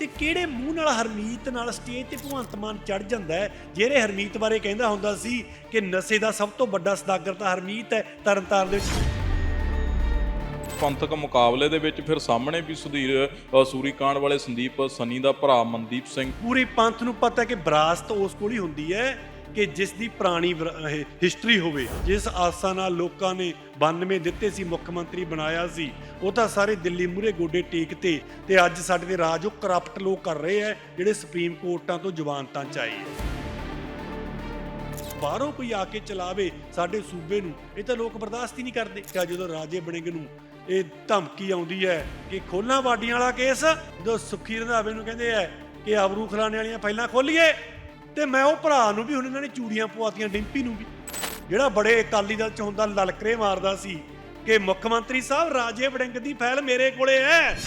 ਤੇ ਕਿਹੜੇ ਮੂੰਹ ਨਾਲ ਹਰਮੀਤ ਨਾਲ ਸਟੇਜ ਤੇ ਭਗਵੰਤ ਮਾਨ ਚੜ ਜਾਂਦਾ ਹੈ? ਜਿਹੜੇ ਹਰਮੀਤ ਬਾਰੇ ਕਹਿੰਦਾ ਹੁੰਦਾ ਸੀ ਕਿ ਨਸ਼ੇ ਦਾ ਸਭ ਤੋਂ ਵੱਡਾ ਸਦਾਗਰ ਤਾਂ ਹਰਮੀਤ ਹੈ ਤਰਨਤਾਰਨ ਦੇ ਵਿੱਚ। ਪੰਥਕ ਮੁਕਾਬਲੇ ਦੇ ਵਿੱਚ ਫਿਰ ਸਾਹਮਣੇ ਵੀ ਸੁਧੀਰ ਅ, ਸੂਰੀਕਾਂਡ ਵਾਲੇ ਸੰਦੀਪ ਸਨੀ ਦਾ ਭਰਾ ਮਨਦੀਪ ਸਿੰਘ। ਪੂਰੀ ਪੰਥ ਨੂੰ ਪਤਾ ਹੈ ਕਿ ਵਿਰਾਸਤ ਉਸ ਕੋਲ ਹੀ ਹੁੰਦੀ ਹੈ। ਕਿ ਜਿਸ ਦੀ ਪੁਰਾਣੀ ਹਿਸਟਰੀ ਹੋਵੇ, ਜਿਸ ਆਸਾ ਨਾਲ ਲੋਕਾਂ ਨੇ 92 ਦਿੱਤੇ ਸੀ, ਮੁੱਖ ਮੰਤਰੀ ਬਣਾਇਆ ਸੀ, ਉਹ ਤਾਂ ਸਾਰੇ ਦਿੱਲੀ ਮੂਰੇ ਗੋਡੇ ਟੇਕ ਤੇ ਤੇ ਅੱਜ ਸਾਡੇ ਦੇ ਰਾਜ ਉਹ ਕਰਪਟ ਲੋਕ ਕਰ ਰਹੇ ਹੈ ਜਿਹੜੇ ਸੁਪਰੀਮ ਕੋਰਟਾਂ ਤੋਂ ਜ਼ਮਾਨਤਾਂ ਚ ਆਏ ਬਾਹਰੋਂ ਕੋਈ ਆ ਕੇ ਚਲਾਵੇ ਸਾਡੇ ਸੂਬੇ ਨੂੰ, ਇਹ ਤਾਂ ਲੋਕ ਬਰਦਾਸ਼ਤ ਹੀ ਨਹੀਂ ਕਰਦੇ ਕਿ ਜਦੋਂ ਰਾਜੇ ਬਣੇਗੇ ਨੂੰ, ਇਹ ਧਮਕੀ ਆਉਂਦੀ ਹੈ ਕਿ ਖੋਲਾਂ ਵਾਡੀਆਂ ਵਾਲਾ ਕੇਸ, ਜਦੋਂ ਸੁਖੀ ਰੰਧਾਵੇ ਨੂੰ ਕਹਿੰਦੇ ਆ ਕਿ ਆਬਰੂ ਖਲਾਣੇ ਵਾਲੀਆਂ ਫਾਈਲਾਂ ਖੋਲੀਏ। ਤੇ ਮੈਂ ਉਹ ਭਰਾ ਨੂੰ ਵੀ ਹੁਣ ਇਹਨਾਂ ਨੇ ਚੂੜੀਆਂ ਪਵਾਤੀਆਂ ਡਿੰਪੀ ਨੂੰ ਵੀ। ਜਿਹੜਾ ਬੜੇ ਅਕਾਲੀ ਦਲ ਚ ਹੁੰਦਾ, ਲਲਕਰੇ ਮਾਰਦਾ ਸੀ ਕਿ ਮੁੱਖ ਮੰਤਰੀ ਸਾਹਿਬ ਰਾਜੇ ਵੜਿੰਗ ਦੀ ਫਾਈਲ ਮੇਰੇ ਕੋਲੇ ਹੈ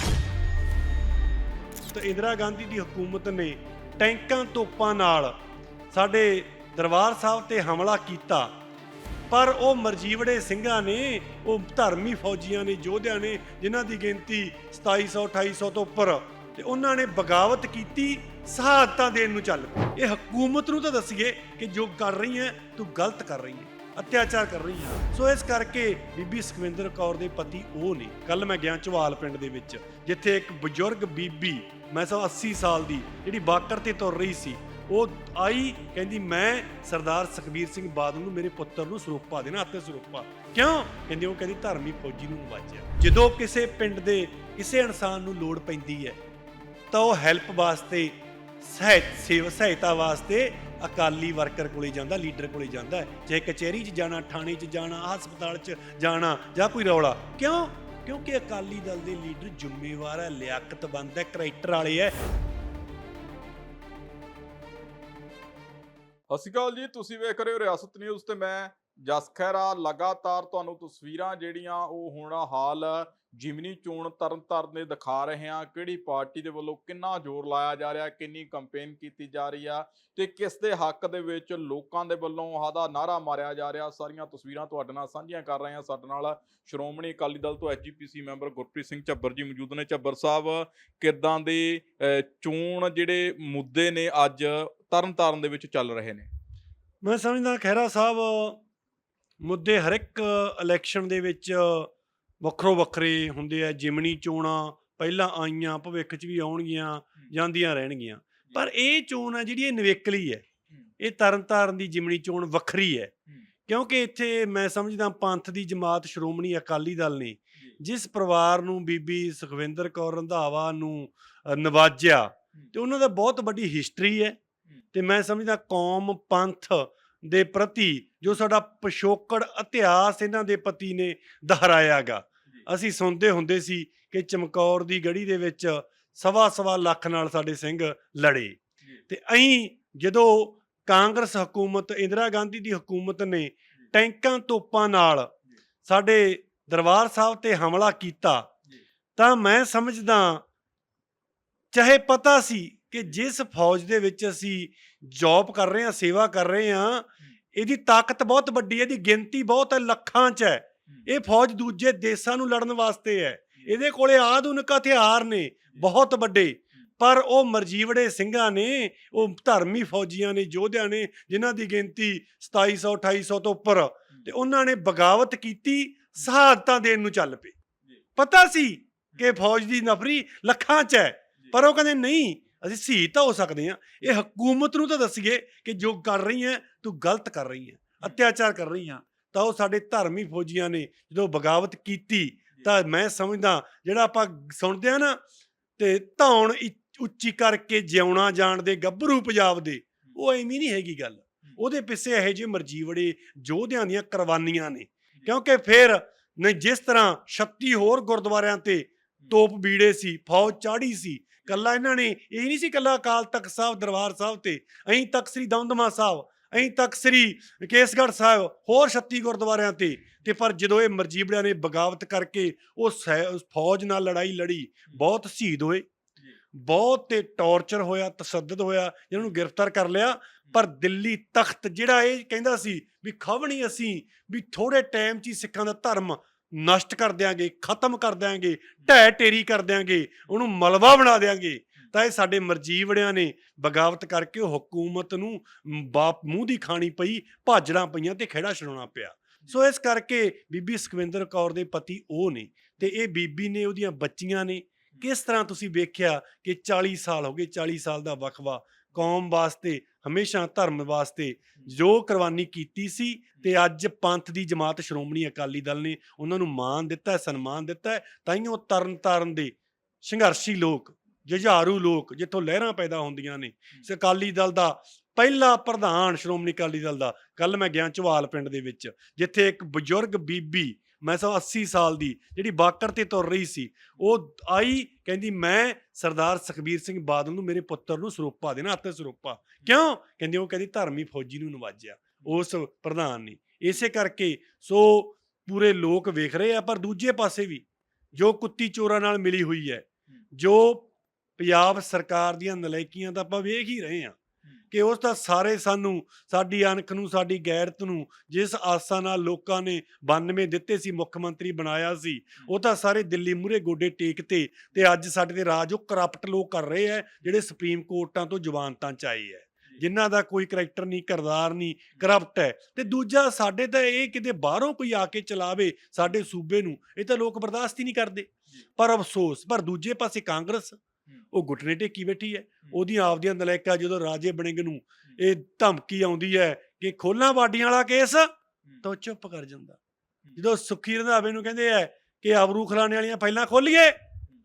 ਤੇ ਇੰਦਰਾ ਗਾਂਧੀ ਦੀ ਹਕੂਮਤ ਨੇ ਟੈਂਕਾਂ ਤੋਪਾਂ ਨਾਲ ਸਾਡੇ ਦਰਬਾਰ ਸਾਹਿਬ ਤੇ ਹਮਲਾ ਕੀਤਾ। ਪਰ ਉਹ ਮਰਜੀਵੜੇ ਸਿੰਘਾਂ ਨੇ, ਉਹ ਧਰਮੀ ਫੌਜੀਆਂ ਨੇ, ਯੋਧਿਆਂ ਨੇ ਜਿਨ੍ਹਾਂ ਦੀ ਗਿਣਤੀ 2700 2800 ਤੋਂ ਉੱਪਰ ਤੇ ਉਹਨਾਂ ਨੇ ਬਗਾਵਤ ਕੀਤੀ ਸ਼ਹਾਦਤਾਂ ਦੇਣ ਨੂੰ ਚੱਲ ਪਏ। ਇਹ ਹਕੂਮਤ ਨੂੰ ਤਾਂ ਦੱਸੀਏ ਕਿ ਜੋ ਕਰ ਰਹੀ ਹੈ, ਤੂੰ ਗਲਤ ਕਰ ਰਹੀ ਹੈ, ਅਤਿਆਚਾਰ ਕਰ ਰਹੀ ਹੈ। ਸੋ ਇਸ ਕਰਕੇ ਬੀਬੀ ਸੁਖਵਿੰਦਰ ਕੌਰ ਦੇ ਪਤੀ ਉਹ ਨੇ ਕੱਲ ਮੈਂ ਗਿਆ ਚਵਾਲ ਪਿੰਡ ਦੇ ਵਿੱਚ, ਜਿੱਥੇ ਇੱਕ ਬਜ਼ੁਰਗ ਬੀਬੀ, ਮੈਂ ਸਭ 80 ਸਾਲ ਦੀ, ਜਿਹੜੀ ਬਾਕਰ ਤੇ ਤੁਰ ਰਹੀ ਸੀ, ਉਹ ਆਈ, ਕਹਿੰਦੀ, ਮੈਂ ਸਰਦਾਰ ਸੁਖਬੀਰ ਸਿੰਘ ਬਾਦਲ ਨੂੰ, ਮੇਰੇ ਪੁੱਤਰ ਨੂੰ ਸਰੂਪਾ ਦੇਣਾ ਅਤੇ ਸਰੂਪਾ ਕਿਉਂ? ਕਹਿੰਦੀ, ਉਹ ਕਹਿੰਦੀ, ਧਰਮੀ ਫੌਜੀ ਨੂੰ ਵਾਜਿਆ। ਜਦੋਂ ਕਿਸੇ ਪਿੰਡ ਦੇ ਕਿਸੇ ਇਨਸਾਨ ਨੂੰ ਲੋੜ ਪੈਂਦੀ ਹੈ ਤਾਂ ਉਹ ਹੈਲਪ ਵਾਸਤੇ ਸੇਵਾ ਸਹਾਇਤਾ ਵਾਸਤੇ ਅਕਾਲੀ ਵਰਕਰ ਕੋਲੇ ਜਾਂਦਾ ਲੀਡਰ ਕੋਲੇ ਜਾਂਦਾ ਹੈ। ਕਚਹਿਰੀ 'ਚ ਜਾਣਾ, ਥਾਣੇ 'ਚ ਜਾਣਾ, ਹਸਪਤਾਲ 'ਚ ਜਾਣਾ ਜਾਂ ਕੋਈ ਰੌਲਾ, ਕਿਉਂ ਕਿਉਂਕਿ ਅਕਾਲੀ ਦਲ ਦੇ ਲੀਡਰ ਜ਼ਿੰਮੇਵਾਰ ਹੈ, ਲਿਆਕਤਬੰਦ ਹੈ ਕਰੈਕਟਰ ਵਾਲੇ ਹੈ ਸਤਿ ਸ਼੍ਰੀ ਅਕਾਲ ਜੀ, ਤੁਸੀਂ ਵੇਖ ਰਹੇ ਹੋ ਰਿਆਸਤ ਨਿਊਜ਼ ਤੇ ਮੈਂ ਜਸ ਲਗਾਤਾਰ ਤੁਹਾਨੂੰ ਤਸਵੀਰਾਂ ਜਿਹੜੀਆਂ ਉਹ ਹੋਣਾ ਹਾਲ ਜਿਮਨੀ ਚੋਣ ਤਰਨਤਾਰਨ ਦੇ ਦਿਖਾ ਰਹੇ ਹਾਂ, ਕਿਹੜੀ ਪਾਰਟੀ ਦੇ ਵੱਲੋਂ ਕਿੰਨਾ ਜ਼ੋਰ ਲਾਇਆ ਜਾ ਰਿਹਾ, ਕਿੰਨੀ ਕੰਪੇਨ ਕੀਤੀ ਜਾ ਰਹੀ ਆ ਤੇ ਕਿਸ ਦੇ ਹੱਕ ਦੇ ਵਿੱਚ ਲੋਕਾਂ ਦੇ ਵੱਲੋਂ ਆਦਾ ਨਾਰਾ ਮਾਰਿਆ ਜਾ ਰਿਹਾ। ਸਾਰੀਆਂ ਤਸਵੀਰਾਂ ਤੁਹਾਡੇ ਨਾਲ ਸਾਂਝੀਆਂ ਕਰ ਰਹੇ ਹਾਂ। ਸਾਡੇ ਨਾਲ ਸ਼੍ਰੋਮਣੀ ਅਕਾਲੀ ਦਲ ਤੋਂ ਐਸਜੀਪੀਸੀ ਮੈਂਬਰ ਗੁਰਪ੍ਰੀਤ ਸਿੰਘ ਝੱਬਰ ਜੀ ਮੌਜੂਦ ਨੇ। ਝੱਬਰ ਸਾਹਿਬ, ਕਿੱਦਾਂ ਦੇ ਚੋਣ ਜਿਹੜੇ ਮੁੱਦੇ ਨੇ ਅੱਜ ਤਰਨਤਾਰਨ ਦੇ ਵਿੱਚ ਚੱਲ ਰਹੇ ਨੇ? ਮੈਂ ਸਮਝਦਾ ਖਹਿਰਾ ਸਾਹਿਬ, ਮੁੱਦੇ ਹਰ ਇੱਕ ਇਲੈਕਸ਼ਨ ਦੇ ਵਿੱਚ ਵੱਖਰੋ ਵੱਖਰੇ ਹੁੰਦੇ ਆ ਜਿਮਣੀ ਚੋਣਾਂ ਪਹਿਲਾਂ ਆਈਆਂ ਭਵਿੱਖ 'ਚ ਵੀ ਆਉਣਗੀਆਂ ਜਾਂਦੀਆਂ ਰਹਿਣਗੀਆਂ। ਪਰ ਇਹ ਚੋਣ ਆ ਜਿਹੜੀ ਇਹ ਨਵੇਕਲੀ ਹੈ ਇਹ ਤਰਨਤਾਰਨ ਦੀ ਜਿਮਣੀ ਚੋਣ ਵੱਖਰੀ ਹੈ। ਕਿਉਂਕਿ ਇੱਥੇ ਮੈਂ ਸਮਝਦਾ ਪੰਥ ਦੀ ਜਮਾਤ ਸ਼੍ਰੋਮਣੀ ਅਕਾਲੀ ਦਲ ਨੇ ਜਿਸ ਪਰਿਵਾਰ ਨੂੰ ਬੀਬੀ ਸੁਖਵਿੰਦਰ ਕੌਰ ਰੰਧਾਵਾ ਨੂੰ ਨਵਾਜਿਆ ਤੇ ਉਹਨਾਂ ਦਾ ਬਹੁਤ ਵੱਡੀ ਹਿਸਟਰੀ ਹੈ। ਤੇ ਮੈਂ ਸਮਝਦਾ ਕੌਮ ਪੰਥ ਦੇ ਪ੍ਰਤੀ ਜੋ ਸਾਡਾ ਪਿਛੋਕੜ ਇਤਿਹਾਸ ਇਹਨਾਂ ਦੇ ਪਤੀ ਨੇ ਦੁਹਰਾਇਆਗਾ। ਅਸੀਂ ਸੁਣਦੇ ਹੁੰਦੇ ਸੀ ਕਿ ਚਮਕੌਰ ਦੀ ਗੜੀ ਦੇ ਵਿੱਚ ਸਵਾ ਸਵਾ ਲੱਖ ਨਾਲ ਸਾਡੇ ਸਿੰਘ ਲੜੇ। ਤੇ ਅਹੀਂ ਜਦੋਂ ਕਾਂਗਰਸ ਹਕੂਮਤ ਇੰਦਰਾ ਗਾਂਧੀ ਦੀ ਹਕੂਮਤ ਨੇ ਟੈਂਕਾਂ ਤੋਪਾਂ ਨਾਲ ਸਾਡੇ ਦਰਬਾਰ ਸਾਹਿਬ ਤੇ ਹਮਲਾ ਕੀਤਾ ਤਾਂ ਮੈਂ ਸਮਝਦਾ ਚਾਹੇ ਪਤਾ ਸੀ ਕਿ ਜਿਸ ਫੌਜ ਦੇ ਵਿੱਚ ਅਸੀਂ ਜੌਬ ਕਰ ਰਹੇ ਹਾਂ ਸੇਵਾ ਕਰ ਰਹੇ ਹਾਂ ਇਹਦੀ ਤਾਕਤ ਬਹੁਤ ਵੱਡੀ ਹੈ ਇਹਦੀ ਗਿਣਤੀ ਬਹੁਤ ਹੈ ਲੱਖਾਂ 'ਚ ਹੈ। ਇਹ ਫੌਜ ਦੂਜੇ ਦੇਸ਼ਾਂ ਨੂੰ ਲੜਨ ਵਾਸਤੇ ਹੈ। ਇਹਦੇ ਕੋਲੇ ਆਧੁਨਿਕ ਹਥਿਆਰ ਨੇ ਬਹੁਤ ਵੱਡੇ। ਪਰ ਉਹ ਮਰਜੀਵੜੇ ਸਿੰਘਾਂ ਨੇ ਉਹ ਧਰਮੀ ਫੌਜੀਆਂ ਨੇ ਯੋਧਿਆਂ ਨੇ ਜਿਨ੍ਹਾਂ ਦੀ ਗਿਣਤੀ 2700 2800 ਤੋਂ ਉੱਪਰ। ਤੇ ਉਹਨਾਂ ਨੇ ਬਗਾਵਤ ਕੀਤੀ ਸ਼ਹਾਦਤਾਂ ਦੇਣ ਨੂੰ ਚੱਲ ਪਏ। ਪਤਾ ਸੀ ਕਿ ਫੌਜ ਦੀ ਨਫਰੀ ਲੱਖਾਂ 'ਚ ਹੈ ਪਰ ਉਹ ਕਹਿੰਦੇ ਨਹੀਂ ਅਸੀਂ ਸ਼ਹੀਦ ਤਾਂ ਹੋ ਸਕਦੇ ਹਾਂ। ਇਹ ਹਕੂਮਤ ਨੂੰ ਤਾਂ ਦੱਸੀਏ ਕਿ ਜੋ ਕਰ ਰਹੀ ਹੈ ਤੂੰ ਗਲਤ ਕਰ ਰਹੀ ਹੈ ਅਤਿਆਚਾਰ ਕਰ ਰਹੀ ਹੈ ਤਾਂ ਉਹ ਸਾਡੇ ਧਰਮੀ ਫੌਜੀਆਂ ਨੇ ਜਦੋਂ ਬਗਾਵਤ ਕੀਤੀ ਤਾਂ ਮੈਂ ਸਮਝਦਾ ਜਿਹੜਾ ਆਪਾਂ ਸੁਣਦੇ ਆ ਨਾ ਤੇ ਧੌਣ ਉੱਚੀ ਕਰਕੇ ਜਿਉਣਾ ਜਾਣਦੇ ਗੱਭਰੂ ਪੰਜਾਬ ਦੇ ਉਹ ਐਵੇਂ ਨਹੀਂ ਹੈਗੀ ਗੱਲ। ਉਹਦੇ ਪਿੱਛੇ ਇਹੋ ਜਿਹੇ ਮਰਜੀਵੜੇ ਯੋਧਿਆਂ ਦੀਆਂ ਕੁਰਬਾਨੀਆਂ ਨੇ। ਕਿਉਂਕਿ ਫਿਰ ਨਹੀਂ ਜਿਸ ਤਰ੍ਹਾਂ 36 ਹੋਰ ਗੁਰਦੁਆਰਿਆਂ ਤੇ ਤੋਪ ਬੀੜੇ ਸੀ ਫੌਜ ਚਾੜੀ ਸੀ ਕੱਲਾ ਇਹਨਾਂ ਨੇ ਇਹ ਨਹੀਂ ਸੀ ਕੱਲਾ ਅਕਾਲ ਤਖਤ ਸਾਹਿਬ ਦਰਬਾਰ ਸਾਹਿਬ ਤੇ ਅਹੀਂ ਤੱਕ ਸ੍ਰੀ ਦਮਦਮਾ ਸਾਹਿਬ ਅਹੀਂ ਤੱਕ ਸ੍ਰੀ ਕੇਸਗੜ੍ਹ ਸਾਹਿਬ ਹੋਰ 36 ਗੁਰਦੁਆਰਿਆਂ ਤੇ ਤੇ ਪਰ ਜਦੋਂ ਇਹ ਮਰਜੀਬੜਿਆਂ ਨੇ ਬਗਾਵਤ ਕਰਕੇ ਉਹ ਫੌਜ ਨਾਲ ਲੜਾਈ ਲੜੀ ਬਹੁਤ ਸ਼ਹੀਦ ਹੋਏ। ਬਹੁਤ ਤੇ ਟੌਰਚਰ ਹੋਇਆ ਤਸੱਦਦ ਹੋਇਆ ਜਿਹਨਾਂ ਨੂੰ ਗ੍ਰਿਫਤਾਰ ਕਰ ਲਿਆ। ਪਰ ਦਿੱਲੀ ਤਖਤ ਜਿਹੜਾ ਇਹ ਕਹਿੰਦਾ ਸੀ ਵੀ ਖਵਣੀ ਅਸੀਂ ਵੀ ਥੋੜੇ ਟਾਈਮ 'ਚ ਹੀ ਸਿੱਖਾਂ ਦਾ ਧਰਮ ਨਸ਼ਟ ਕਰ ਦਿਆਂਗੇ ਖਤਮ ਕਰ ਦਿਆਂਗੇ ਢਹਿ ਢੇਰੀ ਕਰ ਦਿਆਂਗੇ ਉਹਨੂੰ ਮਲਬਾ ਬਣਾ ਦਿਆਂਗੇ। ਤਾਂ ਇਹ ਸਾਡੇ ਮਰਜੀਵੜਿਆਂ ਨੇ ਬਗਾਵਤ ਕਰਕੇ ਉਹ ਹਕੂਮਤ ਨੂੰ ਬਾਪ ਮੂੰਹ ਦੀ ਖਾਣੀ ਪਈ, ਭਾਜੜਾਂ ਪਈਆਂ ਤੇ ਖੇੜਾ ਛਡਾਉਣਾ ਪਿਆ। ਸੋ ਇਸ ਕਰਕੇ ਬੀਬੀ ਸੁਖਵਿੰਦਰ ਕੌਰ ਦੇ ਪਤੀ ਉਹ ਨੇ ਤੇ ਇਹ ਬੀਬੀ ਨੇ ਉਹਦੀਆਂ ਬੱਚੀਆਂ ਨੇ। ਕਿਸ ਤਰ੍ਹਾਂ ਤੁਸੀਂ ਵੇਖਿਆ ਕਿ 40 ਸਾਲ ਹੋ ਗਏ 40 ਸਾਲ ਦਾ ਵਕਵਾ ਕੌਮ ਵਾਸਤੇ, ਹਮੇਸ਼ਾ ਧਰਮ ਵਾਸਤੇ ਜੋ ਕੁਰਬਾਨੀ ਕੀਤੀ ਸੀ ਤੇ ਅੱਜ ਪੰਥ ਦੀ ਜਮਾਤ ਸ਼੍ਰੋਮਣੀ ਅਕਾਲੀ ਦਲ ਨੇ ਉਹਨਾਂ ਨੂੰ ਮਾਣ ਦਿੱਤਾ, ਸਨਮਾਨ ਦਿੱਤਾ ਹੈ ਤਾਈਓ ਤਰਨ ਤਾਰਨ ਦੇ ਸੰਘਰਸ਼ੀ ਲੋਕ ਜੁਝਾਰੂ ਲੋਕ ਜਿੱਥੋਂ ਲਹਿਰਾਂ ਪੈਦਾ ਹੁੰਦੀਆਂ ਨੇ। ਅਕਾਲੀ ਦਲ ਦਾ ਪਹਿਲਾ ਪ੍ਰਧਾਨ ਸ਼੍ਰੋਮਣੀ ਅਕਾਲੀ ਦਲ ਦਾ। ਕੱਲ ਮੈਂ ਗਿਆ ਚਵਾਲ ਪਿੰਡ ਦੇ ਵਿੱਚ ਜਿੱਥੇ ਇੱਕ ਬਜ਼ੁਰਗ ਬੀਬੀ ਮੈਂ ਸਭ 80 ਸਾਲ ਦੀ ਜਿਹੜੀ ਬਾਕਰ ਤੇ ਤੁਰ ਰਹੀ ਸੀ ਉਹ ਆਈ ਕਹਿੰਦੀ ਮੈਂ ਸਰਦਾਰ ਸੁਖਬੀਰ ਸਿੰਘ ਬਾਦਲ ਨੂੰ ਮੇਰੇ ਪੁੱਤਰ ਨੂੰ ਸਰੂਪਾ ਦੇਣਾ ਹੱਥ ਸਰੂਪਾ। ਕਿਉਂ? ਕਹਿੰਦੀ ਉਹ ਕਹਿੰਦੀ ਧਰਮੀ ਫੌਜੀ ਨੂੰ ਨਵਾਜਿਆ ਉਸ ਪ੍ਰਧਾਨ ਨੇ। ਇਸੇ ਕਰਕੇ ਸੋ ਪੂਰੇ ਲੋਕ ਵੇਖ ਰਹੇ ਆ ਪਰ ਦੂਜੇ ਪਾਸੇ ਵੀ ਜੋ ਕੁੱਤੀ ਚੋਰਾਂ ਨਾਲ ਮਿਲੀ ਹੋਈ ਹੈ। ਜੋ ਪੰਜਾਬ ਸਰਕਾਰ ਦੀਆਂ ਨਲਾਇਕੀਆਂ ਤਾਂ ਆਪਾਂ ਵੇਖ ਹੀ ਰਹੇ ਆ ਕਿ ਉਸ ਦਾ ਸਾਰੇ ਸਾਨੂੰ ਸਾਡੀ ਅਣਖ ਨੂੰ ਸਾਡੀ ਗੈਰਤ ਨੂੰ ਜਿਸ ਆਸਾਂ ਨਾਲ ਲੋਕਾਂ ਨੇ 92 ਦਿੱਤੇ ਸੀ ਮੁੱਖ ਮੰਤਰੀ ਬਣਾਇਆ ਸੀ ਉਹ ਤਾਂ ਸਾਰੇ ਦਿੱਲੀ ਮੂਰੇ ਗੋਡੇ ਟੇਕਤੇ ਤੇ ਅੱਜ ਸਾਡੇ ਤੇ ਰਾਜ ਉਹ ਕਰਪਟ ਲੋਕ ਕਰ ਰਹੇ ਆ ਜਿਹੜੇ ਸੁਪਰੀਮ ਕੋਰਟਾਂ ਤੋਂ ਜ਼ਮਾਨਤਾਂ ਚ ਆਏ ਹੈ। ਜਿਨ੍ਹਾਂ ਦਾ ਕੋਈ ਕਰੈਕਟਰ ਨਹੀਂ ਕਰਦਾਰ ਨਹੀਂ ਕਰਪਟ ਹੈ। ਤੇ ਦੂਜਾ ਸਾਡੇ ਤਾਂ ਇਹ ਕਿਤੇ ਬਾਹਰੋਂ ਕੋਈ ਆ ਕੇ ਚਲਾਵੇ ਸਾਡੇ ਸੂਬੇ ਨੂੰ ਇਹ ਤਾਂ ਲੋਕ ਬਰਦਾਸ਼ਤ ਹੀ ਨਹੀਂ ਕਰਦੇ। ਪਰ ਅਫਸੋਸ ਪਰ ਦੂਜੇ ਪਾਸੇ ਕਾਂਗਰਸ ਉਹ ਗੁੱਟਨੇ ਟੇਕੀ ਬੈਠੀ ਹੈ। ਉਹਦੀਆਂ ਆਪਦੀਆਂ ਨਲਾਇਕਾ ਜਦੋਂ ਰਾਜੇ ਬਣਿੰਗ ਨੂੰ ਇਹ ਧਮਕੀ ਆਉਂਦੀ ਹੈ ਕਿ ਖੋਲਾਂ ਵਾਡੀਆਂ ਵਾਲਾ ਕੇਸ ਤਾਂ ਚੁੱਪ ਕਰ ਜਾਂਦਾ। ਜਦੋਂ ਸੁੱਖੀ ਰੰਧਾਵੇ ਨੂੰ ਕਹਿੰਦੇ ਆ ਕਿ ਆਬਰੂ ਖਲਾਣੇ ਵਾਲੀਆਂ ਫਾਈਲਾਂ ਖੋਲੀਏ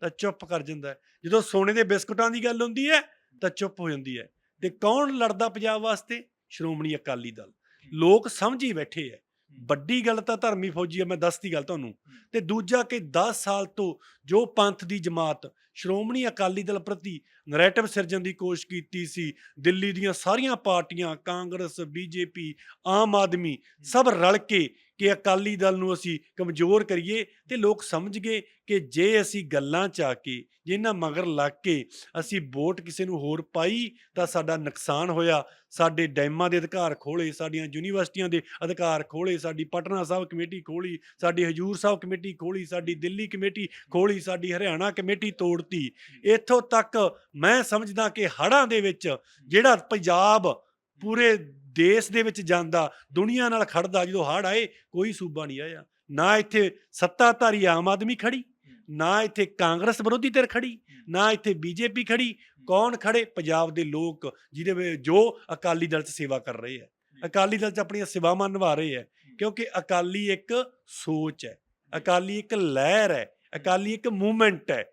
ਤਾਂ ਚੁੱਪ ਕਰ ਜਾਂਦਾ। ਜਦੋਂ ਸੋਨੇ ਦੇ ਬਿਸਕੁਟਾਂ ਦੀ ਗੱਲ ਹੁੰਦੀ ਹੈ ਤਾਂ ਚੁੱਪ ਹੋ ਜਾਂਦੀ ਹੈ ਤੇ ਕੌਣ ਲੜਦਾ ਪੰਜਾਬ ਵਾਸਤੇ? ਸ਼੍ਰੋਮਣੀ ਅਕਾਲੀ ਦਲ। ਲੋਕ ਸਮਝੀ ਬੈਠੇ ਐ। ਵੱਡੀ ਗੱਲ ਤਾਂ ਧਰਮੀ ਫੌਜੀ ਆ ਮੈਂ ਦੱਸਦੀ ਗੱਲ ਤੁਹਾਨੂੰ। ਤੇ ਦੂਜਾ ਕਿ 10 ਸਾਲ ਤੋਂ ਜੋ ਪੰਥ ਦੀ ਜਮਾਤ ਸ਼੍ਰੋਮਣੀ ਅਕਾਲੀ ਦਲ ਪ੍ਰਤੀ ਨੈਰੇਟਿਵ ਸਿਰਜਣ ਦੀ ਕੋਸ਼ਿਸ਼ ਕੀਤੀ ਸੀ ਦਿੱਲੀ ਦੀਆਂ ਸਾਰੀਆਂ ਪਾਰਟੀਆਂ ਕਾਂਗਰਸ ਬੀਜੇਪੀ ਆਮ ਆਦਮੀ ਸਭ ਰਲ ਕੇ ਕਿ ਅਕਾਲੀ ਦਲ ਨੂੰ ਅਸੀਂ ਕਮਜ਼ੋਰ ਕਰੀਏ ਤੇ ਲੋਕ ਸਮਝ ਗਏ ਕਿ ਜੇ ਅਸੀਂ ਗੱਲਾਂ ਚ ਆ ਕੇ, ਜੇ ਮਗਰ ਲੱਗ ਕੇ ਅਸੀਂ ਵੋਟ ਕਿਸੇ ਨੂੰ ਹੋਰ ਪਾਈ ਤਾਂ ਸਾਡਾ ਨੁਕਸਾਨ ਹੋਇਆ। ਸਾਡੇ ਡੈਮਾਂ ਦੇ ਅਧਿਕਾਰ ਖੋਲੇ, ਸਾਡੀਆਂ ਯੂਨੀਵਰਸਿਟੀਆਂ ਦੇ ਅਧਿਕਾਰ ਖੋਲੇ, ਸਾਡੀ ਪਟਨਾ ਸਾਹਿਬ ਕਮੇਟੀ ਖੋਲੀ, ਸਾਡੀ ਹਜੂਰ ਸਾਹਿਬ ਕਮੇਟੀ ਖੋਲੀ, ਸਾਡੀ ਦਿੱਲੀ ਕਮੇਟੀ ਖੋਲੀ, ਸਾਡੀ ਹਰਿਆਣਾ ਕਮੇਟੀ ਤੋੜਤੀ। ਇੱਥੋਂ ਤੱਕ ਮੈਂ ਸਮਝਦਾ ਕਿ ਹੜ੍ਹਾਂ ਦੇ ਵਿੱਚ ਜਿਹੜਾ ਪੰਜਾਬ ਪੂਰੇ ਦੇਸ਼ ਦੇ ਵਿੱਚ ਜਾਂਦਾ ਦੁਨੀਆ ਨਾਲ ਖੜਦਾ ਜਦੋਂ ਹੜ੍ਹ ਆਏ ਕੋਈ ਸੂਬਾ ਨਹੀਂ ਆਇਆ। ਨਾ ਇੱਥੇ ਸੱਤਾਧਾਰੀ ਆਮ ਆਦਮੀ ਖੜੀ ਨਾ ਇੱਥੇ ਕਾਂਗਰਸ ਵਿਰੋਧੀ ਧਿਰ ਖੜੀ ਨਾ ਇੱਥੇ ਬੀਜੇਪੀ ਖੜੀ ਕੌਣ ਖੜੇ ਪੰਜਾਬ ਦੇ ਲੋਕ ਜਿਹਦੇ ਵਿੱਚ ਜੋ ਅਕਾਲੀ ਦਲ 'ਚ ਸੇਵਾ ਕਰ ਰਹੇ ਹੈ। ਅਕਾਲੀ ਦਲ 'ਚ ਆਪਣੀਆਂ ਸੇਵਾਵਾਂ ਨਿਭਾ ਰਹੇ ਹੈ ਕਿਉਂਕਿ ਅਕਾਲੀ ਇੱਕ ਸੋਚ ਹੈ ਅਕਾਲੀ ਇੱਕ ਲਹਿਰ ਹੈ ਅਕਾਲੀ ਇੱਕ ਮੂਵਮੈਂਟ ਹੈ।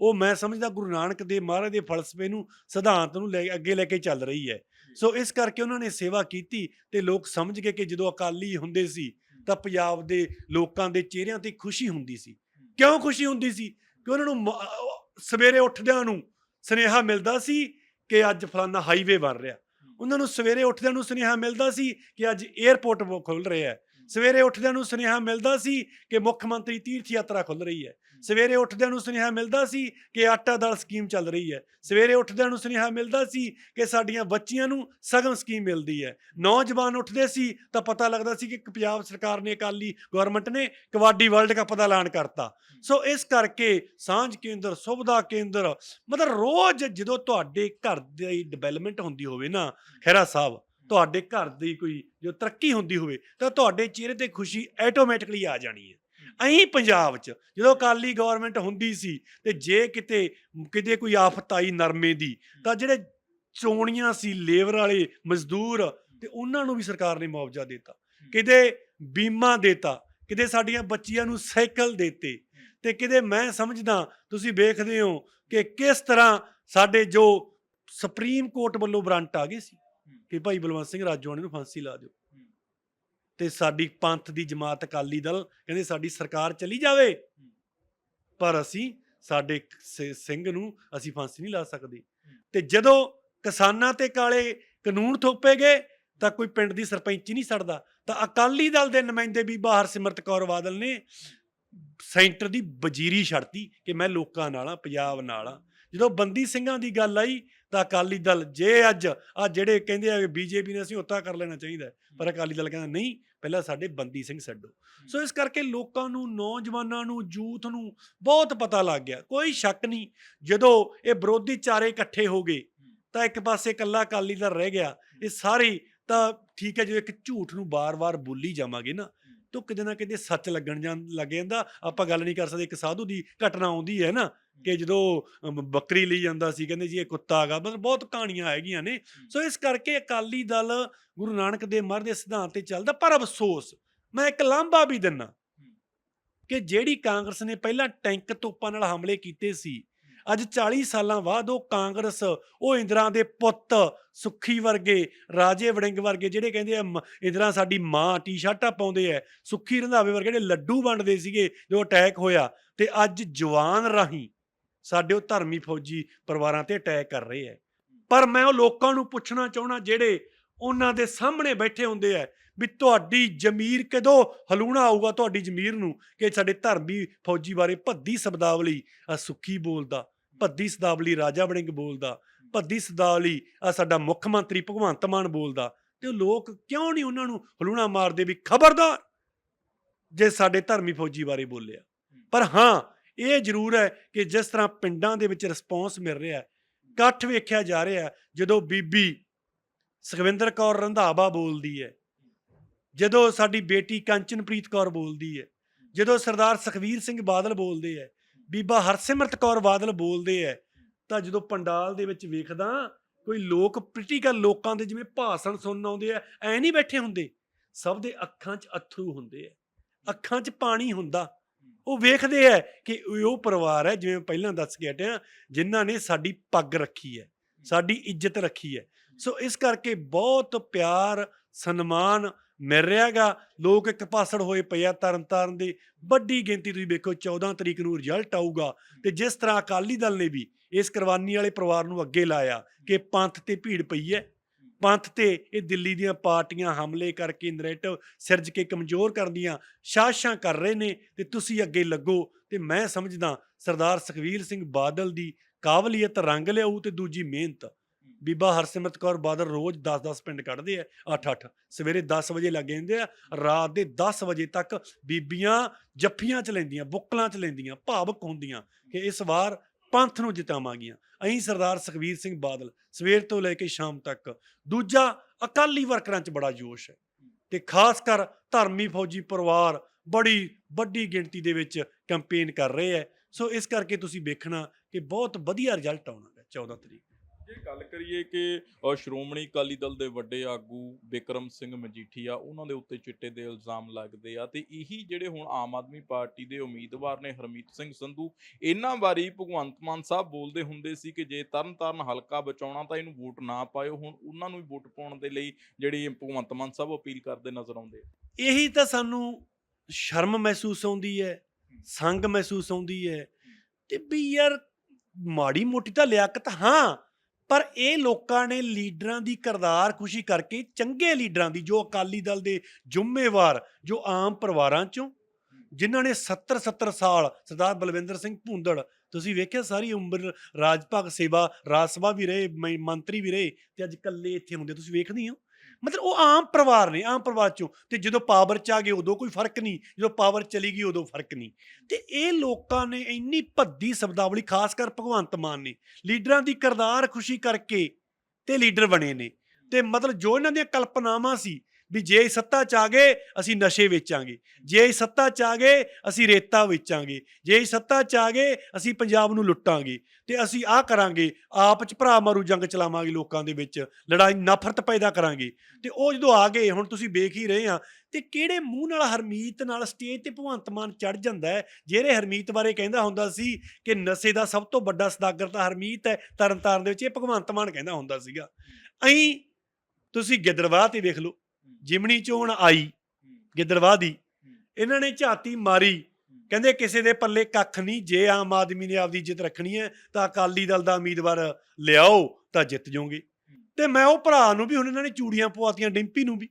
ਉਹ ਮੈਂ ਸਮਝਦਾ ਗੁਰੂ ਨਾਨਕ ਦੇਵ ਮਹਾਰਾਜ ਦੇ ਫਲਸਫੇ ਨੂੰ ਸਿਧਾਂਤ ਨੂੰ ਲੈ ਅੱਗੇ ਲੈ ਕੇ ਚੱਲ ਰਹੀ ਹੈ। ਸੋ ਇਸ ਕਰਕੇ ਉਹਨਾਂ ਨੇ ਸੇਵਾ ਕੀਤੀ ਤੇ ਲੋਕ ਸਮਝ ਗਏ ਕਿ ਜਦੋਂ ਅਕਾਲੀ ਹੁੰਦੇ ਸੀ ਤਾਂ ਪੰਜਾਬ ਦੇ ਲੋਕਾਂ ਦੇ ਚਿਹਰਿਆਂ ਤੇ ਖੁਸ਼ੀ ਹੁੰਦੀ ਸੀ। ਕਿਉਂ ਖੁਸ਼ੀ ਹੁੰਦੀ ਸੀ? ਕਿ ਉਹਨਾਂ ਨੂੰ ਸਵੇਰੇ ਉੱਠਦਿਆਂ ਨੂੰ ਸੁਨੇਹਾ ਮਿਲਦਾ ਸੀ ਕਿ ਅੱਜ ਫਲਾਨਾ ਹਾਈਵੇ ਬਣ ਰਿਹਾ। ਉਹਨਾਂ ਨੂੰ ਸਵੇਰੇ ਉੱਠਦਿਆਂ ਨੂੰ ਸੁਨੇਹਾ ਮਿਲਦਾ ਸੀ ਕਿ ਅੱਜ 에ਅਰਪੋਰਟ ਖੁੱਲ ਰਿਹਾ ਹੈ। ਸਵੇਰੇ ਉੱਠਦਿਆਂ ਨੂੰ ਸੁਨੇਹਾ ਮਿਲਦਾ ਸੀ ਕਿ ਮੁੱਖ ਮੰਤਰੀ ਤੀਰਥ ਯਾਤਰਾ ਖੁੱਲ ਰਹੀ ਹੈ। ਸਵੇਰੇ ਉੱਠਦਿਆਂ ਨੂੰ ਸੁਨੇਹਾ ਮਿਲਦਾ ਸੀ ਕਿ ਆਟਾ ਦਾਲ ਸਕੀਮ ਚੱਲ ਰਹੀ ਹੈ। ਸਵੇਰੇ ਉੱਠਦਿਆਂ ਨੂੰ ਸੁਨੇਹਾ ਮਿਲਦਾ ਸੀ ਕਿ ਸਾਡੀਆਂ ਬੱਚੀਆਂ ਨੂੰ ਸਗਨ ਸਕੀਮ ਮਿਲਦੀ ਹੈ। ਨੌਜਵਾਨ ਉੱਠਦੇ ਸੀ ਤਾਂ ਪਤਾ ਲੱਗਦਾ ਸੀ ਕਿ ਪੰਜਾਬ ਸਰਕਾਰ ਨੇ ਅਕਾਲੀ ਗਵਰਨਮੈਂਟ ਨੇ ਕਬੱਡੀ ਵਰਲਡ ਕੱਪ ਦਾ ਐਲਾਨ ਕਰਤਾ। ਸੋ ਇਸ ਕਰਕੇ ਸਾਂਝ ਕੇਂਦਰ ਸੁਵਿਧਾ ਕੇਂਦਰ ਮਤਲਬ ਰੋਜ਼ ਜਦੋਂ ਤੁਹਾਡੇ ਘਰ ਦੀ ਡਿਵੈਲਪਮੈਂਟ ਹੁੰਦੀ ਹੋਵੇ ਨਾ ਖੈਰਾ ਸਾਹਿਬ ਤੁਹਾਡੇ ਘਰ ਦੀ ਕੋਈ ਜੋ ਤਰੱਕੀ ਹੁੰਦੀ ਹੋਵੇ ਤਾਂ ਤੁਹਾਡੇ ਚਿਹਰੇ ਤੇ ਖੁਸ਼ੀ ਆਟੋਮੈਟਿਕਲੀ ਆ ਜਾਣੀ ਹੈ। ਅਹੀਂ ਪੰਜਾਬ 'ਚ ਜਦੋਂ ਅਕਾਲੀ ਗਵਰਨਮੈਂਟ ਹੁੰਦੀ ਸੀ ਤੇ ਜੇ ਕਿਤੇ ਕਿਤੇ ਕੋਈ ਆਫਤ ਆਈ ਨਰਮੇ ਦੀ ਤਾਂ ਜਿਹੜੇ ਚੋਣੀਆਂ ਸੀ, ਲੇਬਰ ਵਾਲੇ ਮਜ਼ਦੂਰ ਤੇ ਉਹਨਾਂ ਨੂੰ ਵੀ ਸਰਕਾਰ ਨੇ ਮੁਆਵਜ਼ਾ ਦਿੱਤਾ। ਕਿਤੇ ਬੀਮਾ ਦਿੱਤਾ, ਕਿਤੇ ਸਾਡੀਆਂ ਬੱਚੀਆਂ ਨੂੰ ਸਾਈਕਲ ਦਿੱਤੇ ਤੇ ਕਿਤੇ ਮੈਂ ਸਮਝਦਾ, ਤੁਸੀਂ ਵੇਖਦੇ ਹੋ ਕਿ ਕਿਸ ਤਰ੍ਹਾਂ ਸਾਡੇ ਜੋ ਸੁਪਰੀਮ ਕੋਰਟ ਵੱਲੋਂ ਵਾਰੰਟ ਆ ਗਏ ਸੀ। ਕਿ ਭਾਈ ਬਲਵੰਤ ਸਿੰਘ ਰਾਜੋਆਣੇ ਨੂੰ ਫਾਂਸੀ ਲਾ ਦਿਓ। ਤੇ ਸਾਡੀ ਪੰਥ ਦੀ ਜਮਾਤ ਅਕਾਲੀ ਦਲ ਕਹਿੰਦੇ ਸਾਡੀ ਸਰਕਾਰ ਚਲੀ ਜਾਵੇ। ਪਰ ਅਸੀਂ ਸਾਡੇ ਸਿੰਘ ਨੂੰ ਅਸੀਂ ਫਾਂਸੀ ਨਹੀਂ ਲਾ ਸਕਦੇ। ਤੇ ਜਦੋਂ ਕਿਸਾਨਾਂ ਤੇ ਕਾਲੇ ਕਾਨੂੰਨ ਥੋਪੇ ਗਏ ਤਾਂ ਕੋਈ ਪਿੰਡ ਦੀ ਸਰਪੰਚੀ ਨਹੀਂ ਸੜਦਾ। ਤਾਂ ਅਕਾਲੀ ਦਲ ਦੇ ਨੁਮਾਇੰਦੇ ਵੀ ਬਾਹਰ ਸਿਮਰਤ ਕੌਰ ਬਾਦਲ ਨੇ ਸੈਂਟਰ ਦੀ ਵਜ਼ੀਰੀ ਛੱਡਤੀ ਕਿ ਮੈਂ ਲੋਕਾਂ ਨਾਲ ਆ ਪੰਜਾਬ ਨਾਲ ਆ। ਜਦੋਂ ਬੰਦੀ ਸਿੰਘਾਂ ਦੀ ਗੱਲ ਆਈ ਤਾਂ ਅਕਾਲੀ ਦਲ ਜੇ ਅੱਜ ਆ ਜਿਹੜੇ ਕਹਿੰਦੇ ਆ ਬੀਜੇਪੀ ਨੇ ਅਸੀਂ ਉੱਤਾ ਕਰ ਲੈਣਾ ਚਾਹੀਦਾ ਪਰ ਅਕਾਲੀ ਦਲ ਕਹਿੰਦਾ ਨਹੀਂ ਪਹਿਲਾਂ ਸਾਡੇ ਬੰਦੀ ਸਿੰਘ ਸੱਡੋ ਸੋ ਇਸ ਕਰਕੇ ਲੋਕਾਂ ਨੂੰ ਨੌਜਵਾਨਾਂ ਨੂੰ ਯੂਥ ਨੂੰ ਬਹੁਤ ਪਤਾ ਲੱਗ ਗਿਆ ਕੋਈ ਸ਼ੱਕ ਨਹੀਂ ਜਦੋਂ ਇਹ ਵਿਰੋਧੀ ਚਾਰੇ ਇਕੱਠੇ ਹੋ ਗਏ ਤਾਂ ਇੱਕ ਪਾਸੇ ਇਕੱਲਾ ਅਕਾਲੀ ਦਲ ਰਹਿ ਗਿਆ ਇਹ ਸਾਰੇ ਤਾਂ ਠੀਕ ਹੈ ਜੇ ਇੱਕ ਝੂਠ ਨੂੰ ਬਾਰ-ਬਾਰ ਬੋਲੀ ਜਾਵਾਂਗੇ ਨਾ ਤਾਂ ਕਿਤੇ ਨਾ ਕਿਤੇ ਸੱਚ ਲੱਗਣ ਜਾਂ ਲੱਗ ਜਾਂਦਾ। ਆਪਾਂ ਗੱਲ ਨਹੀਂ ਕਰ ਸਕਦੇ ਇੱਕ ਸਾਧੂ ਦੀ ਘਟਨਾ ਆਉਂਦੀ ਹੈ ਨਾ ਕਿ ਜਦੋਂ ਬੱਕਰੀ ਲਈ ਜਾਂਦਾ ਸੀ ਕਹਿੰਦੇ ਜੀ ਇਹ ਕੁੱਤਾ ਹੈਗਾ ਮਤਲਬ ਬਹੁਤ ਕਹਾਣੀਆਂ ਹੈਗੀਆਂ ਨੇ। ਸੋ ਇਸ ਕਰਕੇ ਅਕਾਲੀ ਦਲ ਗੁਰੂ ਨਾਨਕ ਦੇਵ ਮਹਾਰਾਜ ਦੇ ਸਿਧਾਂਤ ਤੇ ਚੱਲਦਾ ਪਰ ਅਫਸੋਸ ਮੈਂ ਇੱਕ ਲਾਂਭਾ ਵੀ ਦਿੰਨਾ ਕਿ ਜਿਹੜੀ ਕਾਂਗਰਸ ਨੇ ਪਹਿਲਾਂ ਟੈਂਕ ਤੋਪਾਂ ਨਾਲ ਹਮਲੇ ਕੀਤੇ ਸੀ ਅੱਜ 40 ਸਾਲਾਂ ਬਾਅਦ ਉਹ ਕਾਂਗਰਸ, ਉਹ ਇੰਦਰਾ ਦੇ ਪੁੱਤ, ਸੁੱਖੀ ਵਰਗੇ, ਰਾਜੇ ਵੜਿੰਗ ਵਰਗੇ, ਜਿਹੜੇ ਕਹਿੰਦੇ ਆ ਮ- ਇੰਦਰਾ ਸਾਡੀ ਮਾਂ, ਟੀ-ਸ਼ਰਟਾਂ ਪਾਉਂਦੇ ਆ ਸੁੱਖੀ ਰੰਧਾਵੇ ਵਰਗੇ ਜਿਹੜੇ ਲੱਡੂ ਵੰਡਦੇ ਸੀਗੇ ਜੋ ਅਟੈਕ ਹੋਇਆ ਤੇ ਅੱਜ ਜਵਾਨ ਰਾਹੀਂ ਸਾਡੇ ਉਹ ਧਰਮੀ ਫੌਜੀ ਪਰਿਵਾਰਾਂ ਤੇ ਅਟੈਕ ਕਰ ਰਹੇ ਆ ਪਰ ਮੈਂ ਉਹ ਲੋਕਾਂ ਨੂੰ ਪੁੱਛਣਾ ਚਾਹਣਾ ਜਿਹੜੇ ਉਹਨਾਂ ਦੇ ਸਾਹਮਣੇ ਬੈਠੇ ਹੁੰਦੇ ਆ ਵੀ ਤੁਹਾਡੀ ਜ਼ਮੀਰ ਕਦੋਂ ਹਲੂਣਾ ਆਊਗਾ ਤੁਹਾਡੀ ਜ਼ਮੀਰ ਨੂੰ ਕਿ ਸਾਡੇ ਧਰਮੀ ਫੌਜੀ ਬਾਰੇ ਭੱਦੀ ਸ਼ਬਦਾਵਲੀ ਆ ਸੁੱਖੀ ਬੋਲਦਾ। ਭੱਦੀ ਸ਼ਦਾਵਲੀ ਰਾਜਾ ਵੜਿੰਗ ਬੋਲਦਾ, ਭੱਦੀ ਸ਼ਦਾਵਲੀ ਆ ਸਾਡਾ ਮੁੱਖ ਮੰਤਰੀ ਭਗਵੰਤ ਮਾਨ ਬੋਲਦਾ। ਤੇ ਉਹ ਲੋਕ ਕਿਉਂ ਨਹੀਂ ਉਹਨਾਂ ਨੂੰ ਹਲੂਣਾ ਮਾਰਦੇ ਵੀ ਖਬਰਦਾਰ? ਜੇ ਸਾਡੇ ਧਰਮੀ ਫੌਜੀ ਬਾਰੇ ਬੋਲਿਆ। ਪਰ ਹਾਂ, ਇਹ ਜ਼ਰੂਰ ਹੈ ਕਿ ਜਿਸ ਤਰ੍ਹਾਂ ਪਿੰਡਾਂ ਦੇ ਵਿੱਚ ਰਿਸਪੌਂਸ ਮਿਲ ਰਿਹਾ ਹੈ, ਇਕੱਠ ਵੇਖਿਆ ਜਾ ਰਿਹਾ ਜਦੋਂ ਬੀਬੀ ਸੁਖਵਿੰਦਰ ਕੌਰ ਰੰਧਾਵਾ ਬੋਲਦੀ ਹੈ, ਜਦੋਂ ਸਾਡੀ ਬੇਟੀ ਕੰਚਨਪ੍ਰੀਤ ਕੌਰ ਬੋਲਦੀ ਹੈ, ਜਦੋਂ ਸਰਦਾਰ ਸੁਖਵੀਰ ਸਿੰਘ ਬਾਦਲ ਬੋਲਦੇ ਹੈ ਬੀਬਾ ਹਰਸਿਮਰਤ ਕੌਰ ਬਾਦਲ ਬੋਲਦੇ ਹੈ ਤਾਂ ਜਦੋਂ ਪੰਡਾਲ ਦੇ ਵਿੱਚ ਵੇਖਦਾ, ਕੋਈ ਲੋਕ ਪ੍ਰੀਟੀਕਲ ਲੋਕਾਂ ਦੇ ਜਿਵੇਂ ਭਾਸ਼ਣ ਸੁਣਨ ਆਉਂਦੇ ਆ ਐ ਨਹੀਂ ਬੈਠੇ ਹੁੰਦੇ। ਸਭ ਦੇ ਅੱਖਾਂ 'ਚ ਅਥਰੂ ਹੁੰਦੇ ਆ ਅੱਖਾਂ 'ਚ ਪਾਣੀ ਹੁੰਦਾ। ਉਹ ਵੇਖਦੇ ਆ ਕਿ ਉਹ ਪਰਿਵਾਰ ਹੈ ਜਿਵੇਂ ਪਹਿਲਾਂ ਦੱਸ ਕੇ ਹਟਿਆ, ਜਿਨ੍ਹਾਂ ਨੇ ਸਾਡੀ ਪੱਗ ਰੱਖੀ ਹੈ ਸਾਡੀ ਇੱਜ਼ਤ ਰੱਖੀ ਹੈ ਸੋ ਇਸ ਕਰਕੇ ਬਹੁਤ ਪਿਆਰ, ਸਨਮਾਨ ਮਿਲ ਰਿਹਾਗਾ ਲੋਕ ਇੱਕ ਪਾਸੜ ਹੋਏ ਪਏ ਆ ਤਰਨ ਤਾਰਨ ਦੇ। ਵੱਡੀ ਗਿਣਤੀ ਤੁਸੀਂ ਵੇਖੋ 14 ਤਰੀਕ ਨੂੰ ਰਿਜ਼ਲਟ ਆਊਗਾ। ਤੇ ਜਿਸ ਤਰ੍ਹਾਂ ਅਕਾਲੀ ਦਲ ਨੇ ਵੀ ਇਸ ਕੁਰਬਾਨੀ ਵਾਲੇ ਪਰਿਵਾਰ ਨੂੰ ਅੱਗੇ ਲਾਇਆ ਕਿ ਪੰਥ ਤੇ ਭੀੜ ਪਈ ਹੈ। ਪੰਥ ਤੇ ਇਹ ਦਿੱਲੀ ਦੀਆਂ ਪਾਰਟੀਆਂ ਹਮਲੇ ਕਰਕੇ ਨਰੇਟਿਵ ਸਿਰਜ ਕੇ ਕਮਜ਼ੋਰ ਕਰਨ ਦੀਆਂ ਸਾਜ਼ਿਸ਼ਾਂ ਕਰ ਰਹੇ ਨੇ ਤੇ ਤੁਸੀਂ ਅੱਗੇ ਲੱਗੋ। ਤੇ ਮੈਂ ਸਮਝਦਾ ਸਰਦਾਰ ਸੁਖਵੀਰ ਸਿੰਘ ਬਾਦਲ ਦੀ ਕਾਬਲੀਅਤ ਰੰਗ ਲਿਆਉ ਤੇ ਦੂਜੀ ਮਿਹਨਤ। ਬੀਬਾ ਹਰਸਿਮਰਤ ਕੌਰ ਬਾਦਲ ਰੋਜ਼ 10-10 ਪਿੰਡ ਕੱਢਦੇ ਆ 8-8 ਸਵੇਰੇ 10 ਵਜੇ ਲੱਗ ਜਾਂਦੇ ਆ, ਰਾਤ ਦੇ 10 ਵਜੇ ਤੱਕ ਬੀਬੀਆਂ ਜੱਫੀਆਂ ਚ ਲੈਂਦੀਆਂ, ਬੁੱਕਲਾਂ ਚ ਲੈਂਦੀਆਂ, ਭਾਵਕ ਹੁੰਦੀਆਂ ਕਿ ਇਸ ਵਾਰ ਪੰਥ ਨੂੰ ਜਿਤਾਵਾਂਗੀਆਂ। ਅਹੀਂ ਸਰਦਾਰ ਸੁਖਵੀਰ ਸਿੰਘ ਬਾਦਲ ਸਵੇਰ ਤੋਂ ਲੈ ਕੇ ਸ਼ਾਮ ਤੱਕ ਦੂਜਾ ਅਕਾਲੀ ਵਰਕਰਾਂ 'ਚ ਬੜਾ ਜੋਸ਼ ਹੈ ਤੇ ਖਾਸ ਕਰ ਧਰਮੀ ਫੌਜੀ ਪਰਿਵਾਰ ਬੜੀ ਵੱਡੀ ਗਿਣਤੀ ਦੇ ਵਿੱਚ ਕੈਂਪੇਨ ਕਰ ਰਹੇ ਹੈ। ਸੋ ਇਸ ਕਰਕੇ ਤੁਸੀਂ ਵੇਖਣਾ ਕਿ ਬਹੁਤ ਵਧੀਆ ਰਿਜ਼ਲਟ ਆਉਣਾ ਹੈ 14 ਤਰੀਕ ਜੇ ਗੱਲ ਕਰੀਏ ਕਿ ਅ, ਸ਼੍ਰੋਮਣੀ ਅਕਾਲੀ ਦਲ ਦੇ ਵੱਡੇ ਆਗੂ ਬਿਕਰਮ ਸਿੰਘ ਮਜੀਠੀਆ ਉਹਨਾਂ ਦੇ ਉੱਤੇ ਚਿੱਟੇ ਦੇ ਇਲਜ਼ਾਮ ਲੱਗਦੇ ਆ ਤੇ ਇਹੀ ਜਿਹੜੇ ਹੁਣ ਆਮ ਆਦਮੀ ਪਾਰਟੀ ਦੇ ਉਮੀਦਵਾਰ ਨੇ ਹਰਮੀਤ ਸਿੰਘ ਸੰਧੂ ਇਹਨਾਂ ਬਾਰੇ ਭਗਵੰਤ ਮਾਨ ਸਾਹਿਬ ਬੋਲਦੇ ਹੁੰਦੇ ਸੀ ਕਿ ਜੇ ਤਰਨਤਾਰਨ ਹਲਕਾ ਬਚਾਉਣਾ ਤਾਂ ਇਹਨੂੰ ਵੋਟ ਨਾ ਪਾਇਓ ਹੁਣ ਉਹਨਾਂ ਨੂੰ ਵੀ ਵੋਟ ਪਾਉਣ ਦੇ ਲਈ ਜਿਹੜੀ ਭਗਵੰਤ ਮਾਨ ਸਾਹਿਬ ਅਪੀਲ ਕਰਦੇ ਨਜ਼ਰ ਆਉਂਦੇ ਆ। ਇਹੀ ਤਾਂ ਸਾਨੂੰ ਸ਼ਰਮ ਮਹਿਸੂਸ ਆਉਂਦੀ ਹੈ ਸੰਗ ਮਹਿਸੂਸ ਆਉਂਦੀ ਹੈ ਤੇ ਵੀ ਯਾਰ ਮਾੜੀ ਮੋਟੀ ਤਾਂ ਲਿਆਕਤ ਹਾਂ ਪਰ ਇਹ ਲੋਕਾਂ ਨੇ ਲੀਡਰਾਂ ਦੀ ਕਰਦਾਰ ਖੁਸ਼ੀ ਕਰਕੇ ਚੰਗੇ ਲੀਡਰਾਂ ਦੀ, ਜੋ ਅਕਾਲੀ ਦਲ ਦੇ ਜ਼ਿੰਮੇਵਾਰ, ਜੋ ਆਮ ਪਰਿਵਾਰਾਂ ਚੋਂ, ਜਿਨ੍ਹਾਂ ਨੇ 70 70 ਸਾਲ ਸਰਦਾਰ ਬਲਵਿੰਦਰ ਸਿੰਘ ਭੁੰਦੜ, ਤੁਸੀਂ ਵੇਖਿਆ ਸਾਰੀ ਉਮਰ ਰਾਜ ਭਾਗ ਸੇਵਾ, ਰਾਜ ਸਭਾ ਵੀ ਰਹੇ, ਮ- ਮੰਤਰੀ ਵੀ ਰਹੇ ਤੇ ਅੱਜ ਇਕੱਲੇ ਇੱਥੇ ਹੁੰਦੇ, ਤੁਸੀਂ ਵੇਖਦੇ ਹੋ। ਮਤਲਬ ਉਹ ਆਮ ਪਰਿਵਾਰ ਨੇ, ਆਮ ਪਰਿਵਾਰ ਚੋਂ। ਤੇ ਜਦੋਂ ਪਾਵਰ ਚ ਆ ਗਏ, ਉਦੋਂ ਕੋਈ ਫ਼ਰਕ ਨਹੀਂ। ਜਦੋਂ ਪਾਵਰ ਚਲੀ ਗਈ, ਉਦੋਂ ਫ਼ਰਕ ਨਹੀਂ। ਤੇ ਇਹ ਲੋਕਾਂ ਨੇ ਇੰਨੀ ਭੱਦੀ ਸ਼ਬਦਾਵਲੀ, ਖਾਸ ਕਰ ਭਗਵੰਤ ਮਾਨ ਨੇ, ਲੀਡਰਾਂ ਦੀ ਕਰਦਾਰ ਖੁਸ਼ੀ ਕਰਕੇ ਤੇ ਲੀਡਰ ਬਣੇ ਨੇ। ਤੇ ਮਤਲਬ ਜੋ ਇਹਨਾਂ ਦੀਆਂ ਕਲਪਨਾਵਾਂ ਸੀ ਵੀ ਜੇ ਸੱਤਾ ਚ ਆ ਗਏ, ਅਸੀਂ ਨਸ਼ੇ ਵੇਚਾਂਗੇ। ਜੇ ਸੱਤਾ ਚ ਆ ਗਏ, ਅਸੀਂ ਰੇਤਾ ਵੇਚਾਂਗੇ। ਜੇ ਸੱਤਾ ਚ ਆ ਗਏ, ਅਸੀਂ ਪੰਜਾਬ ਨੂੰ ਲੁੱਟਾਂਗੇ। ਤੇ ਅਸੀਂ ਆਹ ਕਰਾਂਗੇ, ਆਪ ਚ ਭਰਾ ਮਾਰੂ ਜੰਗ ਚਲਾਵਾਂਗੇ ਲੋਕਾਂ ਦੇ ਵਿੱਚ। ਲੜਾਈ, ਨਫ਼ਰਤ ਪੈਦਾ ਕਰਾਂਗੇ। ਤੇ ਉਹ ਜਦੋਂ ਆ ਗਏ, ਹੁਣ ਤੁਸੀਂ ਵੇਖ ਹੀ ਰਹੇ ਆ, ਤੇ ਕਿਹੜੇ ਮੂੰਹ ਨਾਲ ਹਰਮੀਤ ਨਾਲ ਸਟੇਜ ਤੇ ਭਗਵੰਤ ਮਾਨ ਚੜ ਜਾਂਦਾ ਹੈ? ਜਿਹੜੇ ਹਰਮੀਤ ਬਾਰੇ ਕਹਿੰਦਾ ਹੁੰਦਾ ਸੀ ਕਿ ਨਸ਼ੇ ਦਾ ਸਭ ਤੋਂ ਵੱਡਾ ਸਦਾਗਰ ਤਾਂ ਹਰਮੀਤ ਹੈ, ਤਰਨਤਾਰਨ ਦੇ ਵਿੱਚ ਇਹ ਭਗਵੰਤ ਮਾਨ ਕਹਿੰਦਾ ਹੁੰਦਾ ਸੀਗਾ। ਅਹੀਂ ਤੁਸੀਂ ਗਿੱਦੜਵਾਹ ਤੇ ਵੇਖ ਲਓ। ਜਿਮਣੀ ਚੋਣ ਆਈ ਗਿੱਦੜਵਾਹ ਦੀ। ਇਹਨਾਂ ਨੇ ਝਾਤੀ ਮਾਰੀ। ਕਹਿੰਦੇ ਕਿਸੇ ਦੇ ਪੱਲੇ ਕੱਖ ਨਹੀਂ ਜੇ ਆਮ ਆਦਮੀ ਨੇ ਆਪਦੀ ਇੱਜ਼ਤ ਰੱਖਣੀ ਹੈ ਤਾਂ ਅਕਾਲੀ ਦਲ ਦਾ ਉਮੀਦਵਾਰ ਲਿਆਓ ਤਾਂ ਜਿੱਤ ਜਾਓਗੇ। ਤੇ ਮੈਂ ਉਹ ਭਰਾ ਨੂੰ ਵੀ ਹੁਣ ਇਹਨਾਂ ਨੇ ਚੂੜੀਆਂ ਪਵਾਤੀਆਂ ਡਿੰਪੀ ਨੂੰ ਵੀ।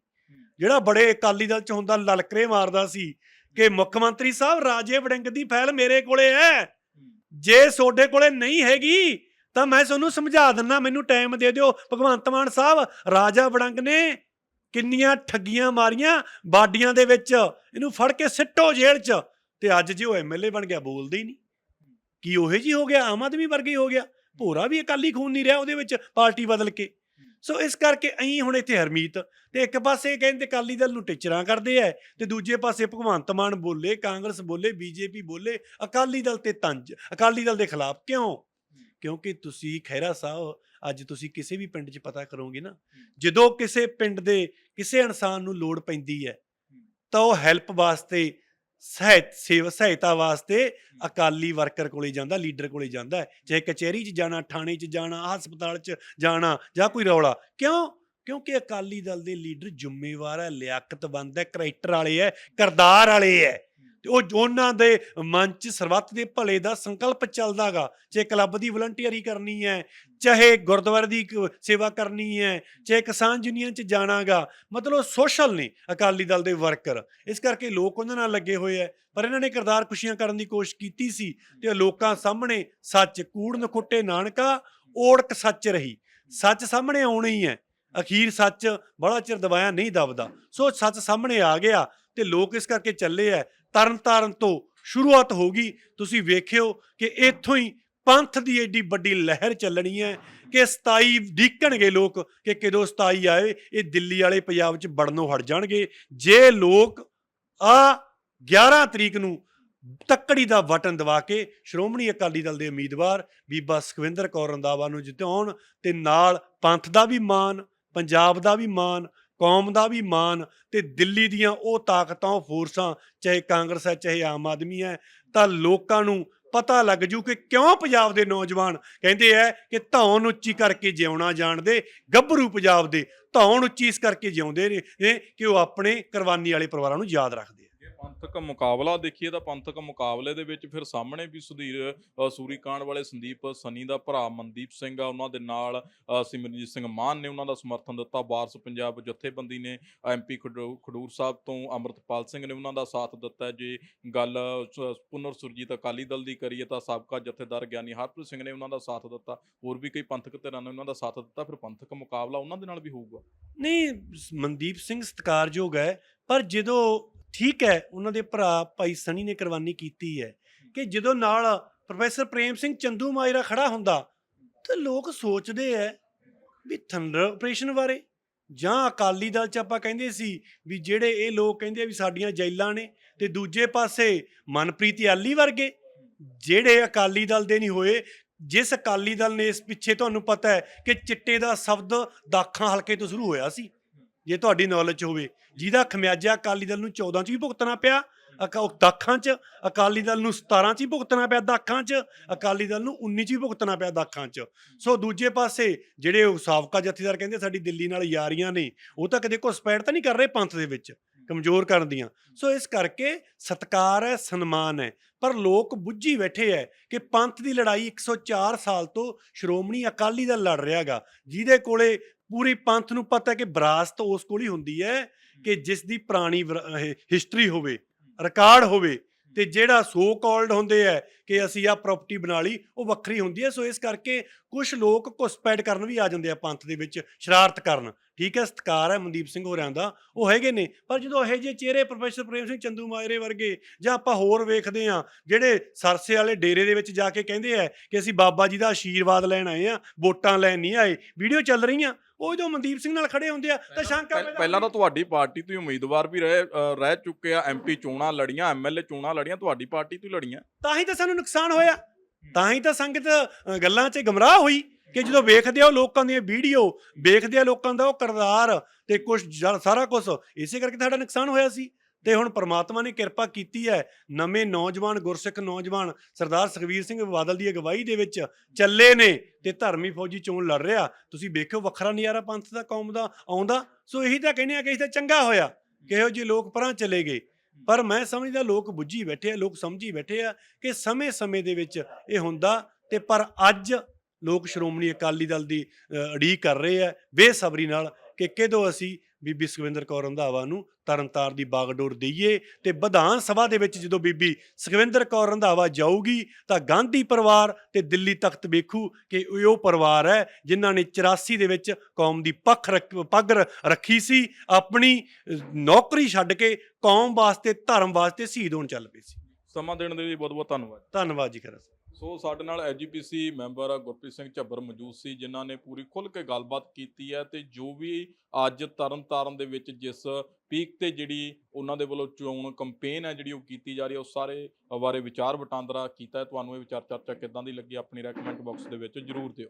ਜਿਹੜਾ ਬੜੇ ਅਕਾਲੀ ਦਲ ਚ ਹੁੰਦਾ ਲਲਕਰੇ ਮਾਰਦਾ ਸੀ ਕਿ ਮੁੱਖ ਮੰਤਰੀ ਸਾਹਿਬ ਰਾਜੇ ਵੜਿੰਗ ਦੀ ਫਾਈਲ ਮੇਰੇ ਕੋਲੇ ਹੈ। ਜੇ ਤੁਹਾਡੇ ਕੋਲੇ ਨਹੀਂ ਹੈਗੀ ਤਾਂ ਮੈਂ ਤੁਹਾਨੂੰ ਸਮਝਾ ਦਿੰਨਾ ਮੈਨੂੰ ਟਾਈਮ ਦੇ ਦਿਓ। ਭਗਵੰਤ ਮਾਨ ਸਾਹਿਬ ਰਾਜਾ ਵੜਿੰਗ ਨੇ ਕਿੰਨੀਆਂ ਠੱਗੀਆਂ ਮਾਰੀਆਂ ਬਾਡੀਆਂ ਦੇ ਵਿੱਚ। ਇਹਨੂੰ ਫੜ ਕੇ ਸਿੱਟੋ ਜੇਲ੍ਹ 'ਚ। ਤੇ ਅੱਜ ਜੇ ਉਹ ਐਮਐਲਏ ਬਣ ਗਿਆ, ਬੋਲਦੇ ਹੀ ਨਹੀਂ। ਕੀ ਉਹੇ ਜੀ ਹੋ ਗਿਆ, ਆਮ ਆਦਮੀ ਵਰਗੀ ਹੋ ਗਿਆ। ਭੋਰਾ ਵੀ ਅਕਾਲੀ ਖੂਨ ਨਹੀਂ ਰਿਹਾ ਉਹਦੇ ਵਿੱਚ ਪਾਰਟੀ ਬਦਲ ਕੇ। ਸੋ ਇਸ ਕਰਕੇ ਅਹੀਂ ਹੁਣ ਇੱਥੇ ਹਰਮੀਤ ਤੇ ਇੱਕ ਪਾਸੇ ਕਹਿੰਦੇ ਅਕਾਲੀ ਦਲ ਨੂੰ ਟਿਚਰਾਂ ਕਰਦੇ ਐ ਤੇ ਦੂਜੇ ਪਾਸੇ ਭਗਵੰਤ ਮਾਨ ਬੋਲੇ, ਕਾਂਗਰਸ ਬੋਲੇ, ਬੀਜੇਪੀ ਬੋਲੇ, ਅਕਾਲੀ ਦਲ ਤੇ ਤੰਜ, ਅਕਾਲੀ ਦਲ ਦੇ ਖਿਲਾਫ ਕਿਉਂ? ਕਿਉਂਕਿ ਤੁਸੀਂ ਖੈਰਾ ਸਾਹਿਬ ਅੱਜ ਤੁਸੀਂ ਕਿਸੇ ਵੀ ਪਿੰਡ 'ਚ ਪਤਾ ਕਰੋਗੇ ਨਾ ਜਦੋਂ ਕਿਸੇ ਪਿੰਡ ਦੇ ਕਿਸੇ ਇਨਸਾਨ ਨੂੰ ਲੋੜ ਪੈਂਦੀ ਹੈ ਤਾਂ ਉਹ ਹੈਲਪ ਵਾਸਤੇ ਸਹਾਇਤ ਸੇਵਾ ਸਹਾਇਤਾ ਵਾਸਤੇ ਅਕਾਲੀ ਵਰਕਰ ਕੋਲੇ ਜਾਂਦਾ ਲੀਡਰ ਕੋਲੇ ਜਾਂਦਾ। ਚਾਹੇ ਕਚਹਿਰੀ 'ਚ ਜਾਣਾ ਥਾਣੇ 'ਚ ਜਾਣਾ ਹਸਪਤਾਲ 'ਚ ਜਾਣਾ ਜਾਂ ਕੋਈ ਰੌਲਾ। ਕਿਉਂ? ਕਿਉਂਕਿ ਅਕਾਲੀ ਦਲ ਦੇ ਲੀਡਰ ਜ਼ਿੰਮੇਵਾਰ ਹੈ ਲਿਆਕਤਬੰਦ ਹੈ ਕਰੈਕਟਰ ਵਾਲੇ ਹੈ ਕਰਦਾਰ ਵਾਲੇ ਹੈ। ਤੇ ਉਹ ਉਹਨਾਂ ਦੇ ਮਨ 'ਚ ਸਰਬੱਤ ਦੇ ਭਲੇ ਦਾ ਸੰਕਲਪ ਚੱਲਦਾਗਾ। ਚਾਹੇ ਕਲੱਬ ਦੀ ਵਲੰਟੀਅਰੀ ਕਰਨੀ ਹੈ, ਚਾਹੇ ਗੁਰਦੁਆਰੇ ਦੀ ਕ- ਸੇਵਾ ਕਰਨੀ ਹੈ, ਚਾਹੇ ਕਿਸਾਨ ਯੂਨੀਅਨ 'ਚ ਜਾਣਾਗਾ। ਮਤਲਬ ਸੋਸ਼ਲ ਨੇ ਅਕਾਲੀ ਦਲ ਦੇ ਵਰਕਰ। ਇਸ ਕਰਕੇ ਲੋਕ ਉਹਨਾਂ ਨਾਲ ਲੱਗੇ ਹੋਏ ਐ ਪਰ ਇਹਨਾਂ ਨੇ ਕਿਰਦਾਰ ਖੁਸ਼ੀਆਂ ਕਰਨ ਦੀ ਕੋਸ਼ਿਸ਼ ਕੀਤੀ ਸੀ ਤੇ ਉਹ ਲੋਕਾਂ ਸਾਹਮਣੇ ਸੱਚ, ਕੂੜ ਨਖੁੱਟੇ ਨਾਨਕਾ, ਓੜਕ ਸੱਚ ਰਹੀ। ਸੱਚ ਸਾਹਮਣੇ ਆਉਣੀ ਹੈ, ਅਖੀਰ ਸੱਚ ਬੜਾ ਚਿਰ ਦਬਾਇਆ ਨਹੀਂ ਦਬਦਾ। ਸੋ ਸੱਚ ਸਾਹਮਣੇ ਆ ਗਿਆ ਤੇ ਲੋਕ ਇਸ ਕਰਕੇ ਚੱਲੇ ਐ ਤਰਨ ਤਾਰਨ ਤੋਂ ਸ਼ੁਰੂਆਤ ਹੋ ਗਈ। ਤੁਸੀਂ ਵੇਖਿਓ ਕਿ ਇੱਥੋਂ ਹੀ ਪੰਥ ਦੀ ਏਡੀ ਵੱਡੀ ਲਹਿਰ ਚੱਲਣੀ ਹੈ ਕਿ 27 ਡੀਕਣਗੇ ਲੋਕ ਕਿ ਕਿਦੋਂ 27 ਆਏ, ਇਹ ਦਿੱਲੀ ਵਾਲੇ ਪੰਜਾਬ 'ਚ ਬੜਨੋਂ ਹਟ ਜਾਣਗੇ। ਜੇ ਲੋਕ ਆ 11 ਤਰੀਕ ਨੂੰ ਤੱਕੜੀ ਦਾ ਵਟਨ ਦਬਾ ਕੇ ਸ਼੍ਰੋਮਣੀ ਅਕਾਲੀ ਦਲ ਦੇ ਉਮੀਦਵਾਰ ਬੀਬਾ ਸੁਖਵਿੰਦਰ ਕੌਰ ਰੰਦਾਵਾ ਨੂੰ ਜਿਤਾਉਣ ਤੇ ਨਾਲ ਪੰਥ ਦਾ ਵੀ ਮਾਣ, ਪੰਜਾਬ ਦਾ ਵੀ ਮਾਣ ਕੌਮ ਦਾ ਵੀ ਮਾਣ ਤੇ ਦਿੱਲੀ ਦੀਆਂ ਉਹ ਤਾਕਤਾਂ, ਫੋਰਸਾਂ, ਚਾਹੇ ਕਾਂਗਰਸ ਹੈ, ਚਾਹੇ ਆਮ ਆਦਮੀ ਹੈ, ਤਾਂ ਲੋਕਾਂ ਨੂੰ ਪਤਾ ਲੱਗ ਜੂ ਕਿ ਕਿਉਂ ਪੰਜਾਬ ਦੇ ਨੌਜਵਾਨ ਕਹਿੰਦੇ ਐ ਕਿ ਧੌਣ ਉੱਚੀ ਕਰਕੇ ਜਿਉਣਾ ਜਾਣਦੇ, ਗੱਭਰੂ ਪੰਜਾਬ ਦੇ ਧੌਣ ਉੱਚੀ ਇਸ ਕਰਕੇ ਜਿਉਂਦੇ ਨੇ, ਕਿ ਉਹ ਆਪਣੇ ਕੁਰਬਾਨੀ ਵਾਲੇ ਪਰਿਵਾਰਾਂ ਨੂੰ ਯਾਦ ਰੱਖਦੇ। ਪੰਥਕ ਮੁਕਾਬਲਾ ਦੇਖੀਏ ਤਾਂ ਪੰਥਕ ਮੁਕਾਬਲੇ ਦੇ ਵਿੱਚ ਫਿਰ ਸਾਹਮਣੇ ਵੀ ਸੁਧੀਰ ਅ, ਸੂਰੀਕਾਂਡ ਵਾਲੇ ਸੰਦੀਪ ਸਨੀ ਦਾ ਭਰਾ ਮਨਦੀਪ ਸਿੰਘ ਆ ਉਹਨਾਂ ਦੇ ਨਾਲ ਸਿਮਰਨਜੀਤ ਸਿੰਘ ਮਾਨ ਨੇ ਉਹਨਾਂ ਦਾ ਸਮਰਥਨ ਦਿੱਤਾ। ਵਾਰਸ ਪੰਜਾਬ ਜਥੇਬੰਦੀ ਨੇ ਐਮਪੀ ਖਡੂਰ ਸਾਹਿਬ ਤੋਂ ਅਮਰਤਪਾਲ ਸਿੰਘ ਨੇ ਉਹਨਾਂ ਦਾ ਸਾਥ ਦਿੱਤਾ। ਜੇ ਗੱਲ ਪੁਨਰ ਸੁਰਜੀਤ ਅਕਾਲੀ ਦਲ ਦੀ ਕਰੀਏ ਤਾਂ ਸਾਬਕਾ ਜਥੇਦਾਰ ਗਿਆਨੀ ਹਰਪ੍ਰੀਤ ਸਿੰਘ ਨੇ ਉਹਨਾਂ ਦਾ ਸਾਥ ਦਿੱਤਾ। ਹੋਰ ਵੀ ਕਈ ਪੰਥਕ ਧਿਰਾਂ ਨੇ ਉਹਨਾਂ ਦਾ ਸਾਥ ਦਿੱਤਾ ਫਿਰ ਪੰਥਕ ਮੁਕਾਬਲਾ ਉਹਨਾਂ ਦੇ ਨਾਲ ਵੀ ਹੋਊਗਾ। ਨਹੀਂ ਮਨਦੀਪ ਸਿੰਘ ਸਤਿਕਾਰਯੋਗ ਹੈ ਪਰ ਜਦੋਂ ਠੀਕ ਹੈ, ਉਹਨਾਂ ਦੇ ਭਰਾ ਭਾਈ ਸਨੀ ਨੇ ਕੁਰਬਾਨੀ ਕੀਤੀ ਹੈ ਕਿ ਜਦੋਂ ਨਾਲ ਪ੍ਰੋਫੈਸਰ ਪ੍ਰੇਮ ਸਿੰਘ ਚੰਦੂ ਮਾਜਰਾ ਖੜਾ ਹੁੰਦਾ ਤਾਂ ਲੋਕ ਸੋਚਦੇ ਐ ਵੀ ਥੰਡਰ ਆਪਰੇਸ਼ਨ ਬਾਰੇ ਜਾਂ ਅਕਾਲੀ ਦਲ ਚ ਆਪਾਂ ਕਹਿੰਦੇ ਸੀ ਵੀ ਜਿਹੜੇ ਇਹ ਲੋਕ ਕਹਿੰਦੇ ਵੀ ਸਾਡੀਆਂ ਜੈਲਾਂ ਨੇ ਤੇ ਦੂਜੇ ਪਾਸੇ ਮਨਪ੍ਰੀਤ ਯਾਲੀ ਵਰਗੇ ਜਿਹੜੇ ਅਕਾਲੀ ਦਲ ਦੇ ਨਹੀਂ ਹੋਏ, ਜਿਸ ਅਕਾਲੀ ਦਲ ਨੇ ਇਸ ਪਿੱਛੇ ਤੁਹਾਨੂੰ ਪਤਾ ਹੈ ਕਿ ਚਿੱਟੇ ਦਾ ਸ਼ਬਦ ਦਾਖਾਂ ਹਲਕੇ ਤੋਂ ਸ਼ੁਰੂ ਹੋਇਆ ਸੀ। ਜੇ ਤੁਹਾਡੀ ਨੌਲੇਜ ਹੋਵੇ। ਜਿਹਦਾ ਖਮਿਆਜਾ ਅਕਾਲੀ ਦਲ ਨੂੰ 14 ਚ ਵੀ ਭੁਗਤਣਾ ਪਿਆ, ਅਕਾ- ਉਹ ਦਾਖਾਂ ਚ, ਅਕਾਲੀ ਦਲ ਨੂੰ 17 ਚ ਹੀ ਭੁਗਤਣਾ ਪਿਆ ਦਾਖਾਂ ਚ, ਅਕਾਲੀ ਦਲ ਨੂੰ 19 ਚ ਵੀ ਭੁਗਤਣਾ ਪਿਆ ਦਾਖਾਂ ਚ। ਸੋ ਦੂਜੇ ਪਾਸੇ ਜਿਹੜੇ ਉਹ ਸਾਬਕਾ ਜਥੇਦਾਰ ਕਹਿੰਦੇ ਸਾਡੀ ਦਿੱਲੀ ਨਾਲ ਯਾਰੀਆਂ ਨੇ, ਉਹ ਤਾਂ ਕਦੇ ਘੁਸਪੈਠ ਤਾਂ ਨਹੀਂ ਕਰ ਰਹੇ ਪੰਥ ਦੇ ਵਿੱਚ, ਕਮਜ਼ੋਰ ਕਰਨ ਦੀਆਂ। ਸੋ ਇਸ ਕਰਕੇ ਸਤਕਾਰ ਹੈ, ਸਨਮਾਨ ਹੈ। ਪਰ ਲੋਕ ਬੁੱਝੀ ਬੈਠੇ ਹੈ ਕਿ ਪੰਥ ਦੀ ਲੜਾਈ 104 ਸਾਲ ਤੋਂ ਸ਼੍ਰੋਮਣੀ ਅਕਾਲੀ ਦਲ ਲੜ ਰਿਹਾਗਾ, ਜਿਹਦੇ ਕੋਲੇ ਪੂਰੀ ਪੰਥ ਨੂੰ ਪਤਾ ਹੈ ਕਿ ਵਿਰਾਸਤ ਉਸ ਕੋਲ ਹੀ ਹੁੰਦੀ ਹੈ ਕਿ ਜਿਸ ਦੀ ਪੁਰਾਣੀ ਹਿਸਟਰੀ ਹੋਵੇ ਰਿਕਾਰਡ ਹੋਵੇ ਤੇ ਜਿਹੜਾ ਸੋ ਕਾਲਡ ਹੁੰਦੇ ਐ ਕਿ ਅਸੀਂ ਆ ਪ੍ਰਾਪਰਟੀ ਬਣਾ ਲਈ ਉਹ ਵੱਖਰੀ ਹੁੰਦੀ ਹੈ। ਸੋ ਇਸ ਕਰਕੇ ਕੁਝ ਲੋਕ ਘੁਸਪੈਠ ਕਰਨ ਵੀ ਆ ਜਾਂਦੇ ਆ ਪੰਥ ਦੇ ਵਿੱਚ ਸ਼ਰਾਰਤ ਕਰਨ। ਠੀਕ ਹੈ ਸਤਕਾਰ ਹੈ ਮਨਦੀਪ ਸਿੰਘ ਹੋਰਾਂ ਦਾ। ਉਹ ਹੈਗੇ ਨੇ ਪਰ ਜਦੋਂ ਇਹੋ ਜਿਹੇ ਚਿਹਰੇ ਪ੍ਰੋਫੈਸਰ ਪ੍ਰੇਮ ਸਿੰਘ ਚੰਦੂ ਮਾਜਰੇ ਵਰਗੇ ਜਾਂ ਆਪਾਂ ਹੋਰ ਵੇਖਦੇ ਆ ਜਿਹੜੇ ਸਰਸੇ ਵਾਲੇ ਡੇਰੇ ਦੇ ਵਿੱਚ ਜਾ ਕੇ ਕਹਿੰਦੇ ਆ ਕਿ ਅਸੀਂ ਬਾਬਾ ਜੀ ਦਾ ਆਸ਼ੀਰਵਾਦ ਲੈਣ ਆਏ ਆ ਵੋਟਾਂ ਲੈਣ ਨਹੀਂ ਆਏ ਵੀਡੀਓ ਚੱਲ ਰਹੀਆਂ ਉਹ ਜਦੋਂ ਮਨਦੀਪ ਸਿੰਘ ਨਾਲ ਖੜੇ ਹੁੰਦੇ ਆ ਤਾਂ ਸ਼ੰਕਾ ਪਹਿਲਾਂ ਤਾਂ। ਤੁਹਾਡੀ ਪਾਰਟੀ ਤੋਂ ਹੀ ਉਮੀਦਵਾਰ ਵੀ ਰਹੇ ਰਹਿ ਚੁੱਕੇ ਆ ਐਮਪੀ ਚੋਣਾਂ ਲੜੀਆਂ ਐਮਐਲਏ ਚੋਣਾਂ ਲੜੀਆਂ ਤੁਹਾਡੀ ਪਾਰਟੀ ਤੋਂ ਹੀ ਲੜੀਆਂ। ਤਾਂ ਹੀ ਤਾਂ ਸਾਨੂੰ ਨੁਕਸਾਨ ਹੋਇਆ। ਤਾਂ ਹੀ ਤਾਂ ਸੰਗਤ ਗੱਲਾਂ 'ਚ ਗਮਰਾਹ ਹੋਈ ਕਿ ਜਦੋਂ ਵੇਖਦੇ ਆ ਉਹ ਲੋਕਾਂ ਦੀਆਂ ਵੀਡੀਓ, ਵੇਖਦੇ ਆ ਲੋਕਾਂ ਦਾ ਉਹ ਕਰਦਾਰ ਤੇ ਕੁਝ ਸਾਰਾ ਕੁਝ ਇਸੇ ਕਰਕੇ ਸਾਡਾ ਨੁਕਸਾਨ ਹੋਇਆ ਸੀ। ਤੇ ਹੁਣ ਪ੍ਰਮਾਤਮਾ ਨੇ ਕਿਰਪਾ ਕੀਤੀ ਹੈ, ਨਵੇਂ ਨੌਜਵਾਨ, ਗੁਰਸਿੱਖ ਨੌਜਵਾਨ ਸਰਦਾਰ ਸੁਖਵੀਰ ਸਿੰਘ ਬਾਦਲ ਦੀ ਅਗਵਾਈ ਦੇ ਵਿੱਚ ਚੱਲੇ ਨੇ ਤੇ ਧਰਮੀ ਫੌਜੀ ਚੋਣ ਲੜ ਰਿਹਾ। ਤੁਸੀਂ ਵੇਖਿਓ ਵੱਖਰਾ ਨਜ਼ਾਰਾ ਪੰਥ ਦਾ, ਕੌਮ ਦਾ ਆਉਂਦਾ। ਸੋ ਇਹੀ ਤਾਂ ਕਹਿੰਦੇ ਆ ਕਿ ਇਹ ਤਾਂ ਚੰਗਾ ਹੋਇਆ। ਕਿਹੋ ਜਿਹੇ ਲੋਕ ਪਰਾਂ ਚਲੇ ਗਏ। ਪਰ ਮੈਂ ਸਮਝਦਾ ਲੋਕ ਬੁੱਝੀ ਬੈਠੇ ਆ ਲੋਕ ਸਮਝੀ ਬੈਠੇ ਆ ਕਿ ਸਮੇਂ-ਸਮੇਂ ਦੇ ਵਿੱਚ ਇਹ ਹੁੰਦਾ ਤੇ ਪਰ ਅੱਜ ਲੋਕ ਸ਼੍ਰੋਮਣੀ ਅਕਾਲੀ ਦਲ ਦੀ ਅ, ਉਡੀਕ ਕਰ ਰਹੇ ਆ ਬੇਸਬਰੀ ਨਾਲ ਕਿ ਕਿਦੋਂ ਅਸੀਂ ਬੀਬੀ ਸੁਖਵਿੰਦਰ ਕੌਰ ਰੰਧਾਵਾ ਨੂੰ ਤਰਨਤਾਰ ਦੀ ਬਾਗਡੋਰ ਦਈਏ ਤੇ ਵਿਧਾਨ ਸਭਾ ਦੇ ਵਿੱਚ ਜਦੋਂ ਬੀਬੀ ਸੁਖਵਿੰਦਰ ਕੌਰ ਰੰਧਾਵਾ ਜਾਊਗੀ ਤਾਂ ਗਾਂਧੀ ਪਰਿਵਾਰ ਤੇ ਦਿੱਲੀ ਤਖਤ ਵੇਖੂ ਕਿ ਉਹ ਪਰਿਵਾਰ ਹੈ ਜਿਨ੍ਹਾਂ ਨੇ 84 ਦੇ ਵਿੱਚ ਕੌਮ ਦੀ ਪੱਖ ਪੱਗ ਰੱਖੀ ਸੀ ਆਪਣੀ ਨੌਕਰੀ ਛੱਡ ਕੇ ਕੌਮ ਵਾਸਤੇ ਧਰਮ ਵਾਸਤੇ ਸ਼ਹੀਦ ਹੋਣ ਚੱਲ ਪਏ ਸੀ। ਸਮਾਂ ਦੇਣ ਦੇ ਲਈ ਬਹੁਤ ਬਹੁਤ ਧੰਨਵਾਦ। ਧੰਨਵਾਦ ਜੀ ਖਰਾ ਸੋ ਸਾਡੇ ਨਾਲ ਐਜੀਪੀਸੀ ਮੈਂਬਰ ਗੁਰਪ੍ਰੀਤ ਸਿੰਘ ਝੱਬਰ ਮੌਜੂਦ ਸੀ, ਜਿਨ੍ਹਾਂ ਨੇ ਪੂਰੀ ਖੁੱਲ ਕੇ ਗੱਲਬਾਤ ਕੀਤੀ ਹੈ ਤੇ ਜੋ ਵੀ ਅੱਜ ਤਰਨਤਾਰਨ ਦੇ ਵਿੱਚ ਜਿਸ ਪੀਕ ਤੇ ਜਿਹੜੀ ਉਹਨਾਂ ਦੇ ਵੱਲੋਂ ਚੋਣ ਕੰਪੇਨ ਹੈ ਜਿਹੜੀ ਉਹ ਕੀਤੀ ਜਾ ਰਹੀ ਹੈ ਉਸ ਸਾਰੇ ਬਾਰੇ ਵਿਚਾਰ ਵਟਾਂਦਰਾ ਕੀਤਾ ਹੈ। ਤੁਹਾਨੂੰ ਇਹ ਵਿਚਾਰ ਚਰਚਾ ਕਿੱਦਾਂ ਦੀ ਲੱਗੀ, ਆਪਣੀ ਰეკਮੈਂਟ ਬਾਕਸ ਦੇ ਵਿੱਚ ਜਰੂਰ ਦਿਓ।